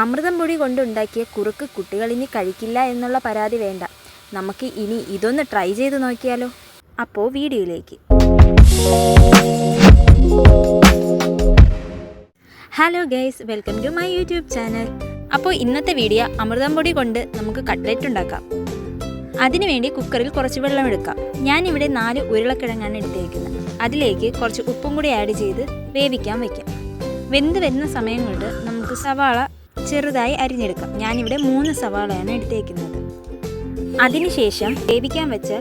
അമൃതം പൊടി കൊണ്ടുണ്ടാക്കിയ കുറുക്ക് കുട്ടികൾ ഇനി കഴിക്കില്ല എന്നുള്ള പരാതി വേണ്ട. നമുക്ക് ഇനി ഇതൊന്ന് ട്രൈ ചെയ്ത് നോക്കിയാലോ. അപ്പോൾ വീഡിയോയിലേക്ക്. Hello guys welcome to my YouTube channel അപ്പോൾ ഇന്നത്തെ വീഡിയോ അമൃതം പൊടി കൊണ്ട് നമുക്ക് കട്ട്ലറ്റ് ഉണ്ടാക്കാം. അതിനുവേണ്ടി കുക്കറിൽ കുറച്ച് വെള്ളം എടുക്കാം. ഞാനിവിടെ നാല് ഉരുളക്കിഴങ്ങാണ് എടുത്തേക്കുന്നത് അതിലേക്ക് കുറച്ച് ഉപ്പും കൂടി ആഡ് ചെയ്ത് വേവിക്കാൻ വയ്ക്കാം വെന്ത് വരുന്ന സമയം കൊണ്ട് നമുക്ക് സവാള ചെറുതായി അരിഞ്ഞെടുക്കാം. ഞാനിവിടെ മൂന്ന് സവാളയാണ് എടുത്തേക്കുന്നത്. അതിനുശേഷം വേവിക്കാൻ വെച്ച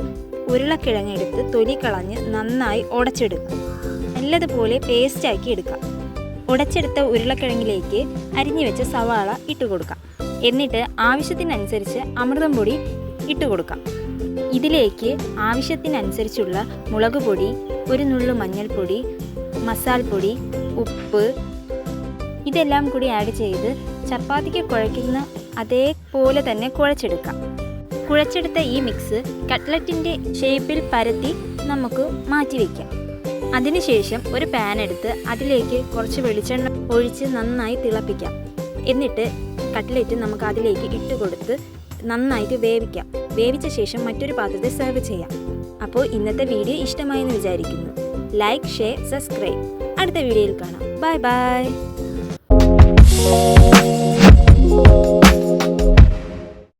ഉരുളക്കിഴങ്ങ് എടുത്ത് തൊലി കളഞ്ഞ് നന്നായി ഉടച്ചെടുക്കും. നല്ലതുപോലെ പേസ്റ്റാക്കി എടുക്കാം. ഉടച്ചെടുത്ത ഉരുളക്കിഴങ്ങിലേക്ക് അരിഞ്ഞു വെച്ച സവാള ഇട്ട് കൊടുക്കാം. എന്നിട്ട് ആവശ്യത്തിനനുസരിച്ച് അമൃതം പൊടി ഇട്ട് കൊടുക്കാം. ഇതിലേക്ക് ആവശ്യത്തിനനുസരിച്ചുള്ള മുളക് പൊടി ഒരു നുള്ളു മഞ്ഞൾപ്പൊടി മസാലപ്പൊടി ഉപ്പ് ഇതെല്ലാം കൂടി ആഡ് ചെയ്ത് ചപ്പാത്തിക്ക് കുഴയ്ക്കുന്ന അതേപോലെ തന്നെ കുഴച്ചെടുക്കാം. കുഴച്ചെടുത്ത ഈ മിക്സ് കട്ട്ലറ്റിന്റെ ഷേപ്പിൽ പരത്തി നമുക്ക് മാറ്റി വയ്ക്കാം അതിനുശേഷം ഒരു പാൻ എടുത്ത് അതിലേക്ക് കുറച്ച് വെളിച്ചെണ്ണ ഒഴിച്ച് നന്നായി തിളപ്പിക്കാം. എന്നിട്ട് കട്ട്ലറ്റ് നമുക്ക് അതിലേക്ക് ഇട്ട് കൊടുത്ത് നന്നായിട്ട് വേവിക്കാം. വേവിച്ച ശേഷം മറ്റൊരു പാത്രത്തിൽ സെർവ് ചെയ്യാം. അപ്പോൾ ഇന്നത്തെ വീഡിയോ ഇഷ്ടമായെന്ന് വിചാരിക്കുന്നു. ലൈക്ക് ഷെയർ സബ്സ്ക്രൈബ് അടുത്ത വീഡിയോയിൽ കാണാം. Bye bye